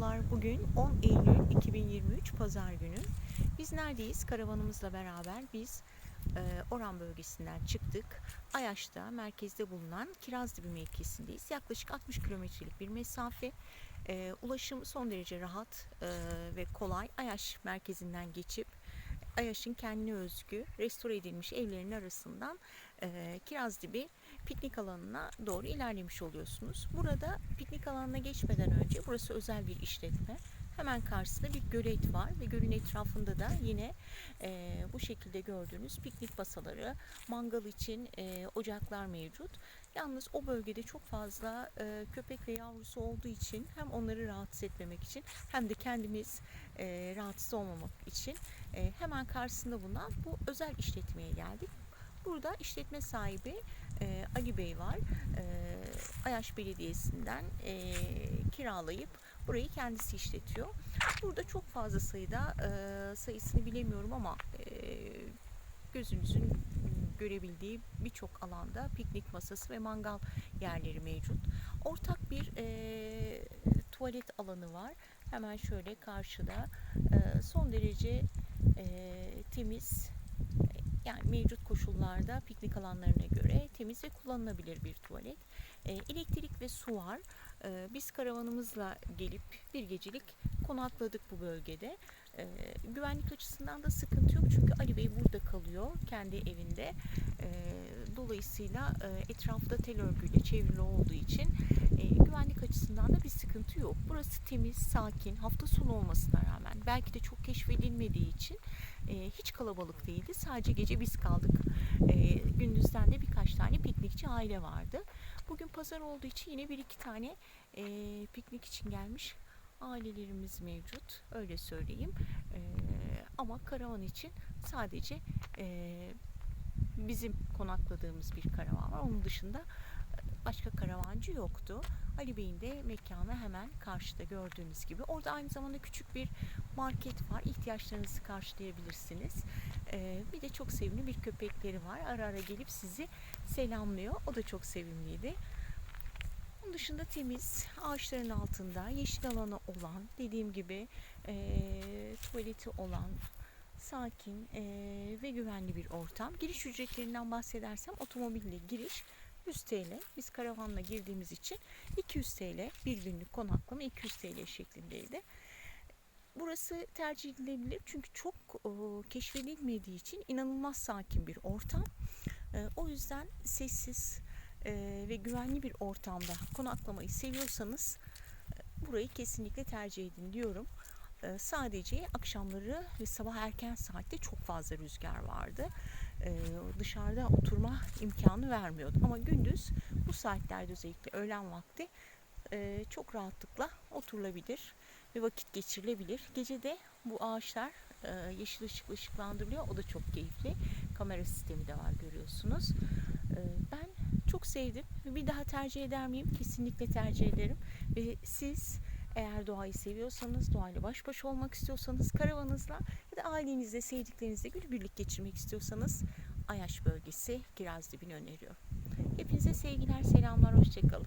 Merhabalar. Bugün 10 Eylül 2023 Pazar günü. Biz neredeyiz? Karavanımızla beraber biz e, Oran bölgesinden çıktık. Ayaş'ta merkezde bulunan Kirazdibi mevkisindeyiz. Yaklaşık 60 kilometrelik bir mesafe. E, ulaşım son derece rahat e, ve kolay. Ayaş merkezinden geçip Ayaş'ın kendine özgü restore edilmiş evlerin arasından e, Kirazdibi piknik alanına doğru ilerlemiş oluyorsunuz. Burada piknik alanına geçmeden önce burası özel bir işletme. Hemen karşısında bir gölet var ve gölün etrafında da yine e, bu şekilde gördüğünüz piknik masaları, mangal için e, ocaklar mevcut. Yalnız o bölgede çok fazla e, köpek ve yavrusu olduğu için hem onları rahatsız etmemek için hem de kendimiz e, rahatsız olmamak için e, hemen karşısında bulunan bu özel işletmeye geldik. Burada işletme sahibi e, Ali Bey var. E, Ayaş Belediyesi'nden e, kiralayıp burayı kendisi işletiyor. Burada çok fazla sayıda e, sayısını bilemiyorum ama e, gözünüzün görebildiği birçok alanda piknik masası ve mangal yerleri mevcut. Ortak bir e, tuvalet alanı var. Hemen şöyle karşıda e, son derece e, temiz yani mevcut koşullarda piknik alanlarına göre temiz ve kullanılabilir bir tuvalet. E, elektrik ve su var. E, biz karavanımızla gelip bir gecelik konakladık bu bölgede. E, güvenlik açısından da sıkıntı yok çünkü Ali Bey burada kalıyor kendi evinde. E, dolayısıyla e, etrafta tel örgüyle çevrili olduğu için e, güvenlik açısından da bir sıkıntı yok. Burası temiz, sakin, hafta sonu olmasına rağmen belki de çok keşfedilmediği için e, hiç kalabalık değildi. Sadece gece biz kaldık. E, gündüzden de birkaç tane piknikçi aile vardı. Bugün pazar olduğu için yine bir iki tane e, piknik için gelmiş ailelerimiz mevcut. Öyle söyleyeyim. E, ama karavan için sadece e, bizim konakladığımız bir karavan var. Onun dışında başka karavancı yoktu. Ali Bey'in de mekanı hemen karşıda gördüğünüz gibi. Orada aynı zamanda küçük bir market var. İhtiyaçlarınızı karşılayabilirsiniz. Ee, bir de çok sevimli bir köpekleri var. Ara ara gelip sizi selamlıyor. O da çok sevimliydi. Onun dışında temiz, ağaçların altında, yeşil alanı olan, dediğim gibi e, tuvaleti olan, sakin e, ve güvenli bir ortam. Giriş ücretlerinden bahsedersem otomobille giriş 100 TL. Biz karavanla girdiğimiz için 200 TL bir günlük konaklama 200 TL şeklindeydi. Burası tercih edilebilir çünkü çok e, keşfedilmediği için inanılmaz sakin bir ortam. E, o yüzden sessiz e, ve güvenli bir ortamda konaklamayı seviyorsanız e, burayı kesinlikle tercih edin diyorum. E, sadece akşamları ve sabah erken saatte çok fazla rüzgar vardı. E, dışarıda oturma imkanı vermiyordu. Ama gündüz bu saatlerde özellikle öğlen vakti e, çok rahatlıkla oturulabilir ve vakit geçirilebilir. Gece de bu ağaçlar e, yeşil ışıkla ışıklandırılıyor. O da çok keyifli. Kamera sistemi de var görüyorsunuz. E, ben çok sevdim. Bir daha tercih eder miyim? Kesinlikle tercih ederim. Ve siz eğer doğayı seviyorsanız, doğayla baş başa olmak istiyorsanız karavanızla ya da ailenizle, sevdiklerinizle günübirlik geçirmek istiyorsanız Ayaş bölgesi Kirazdibi'ni öneriyorum. Hepinize sevgiler, selamlar, hoşçakalın.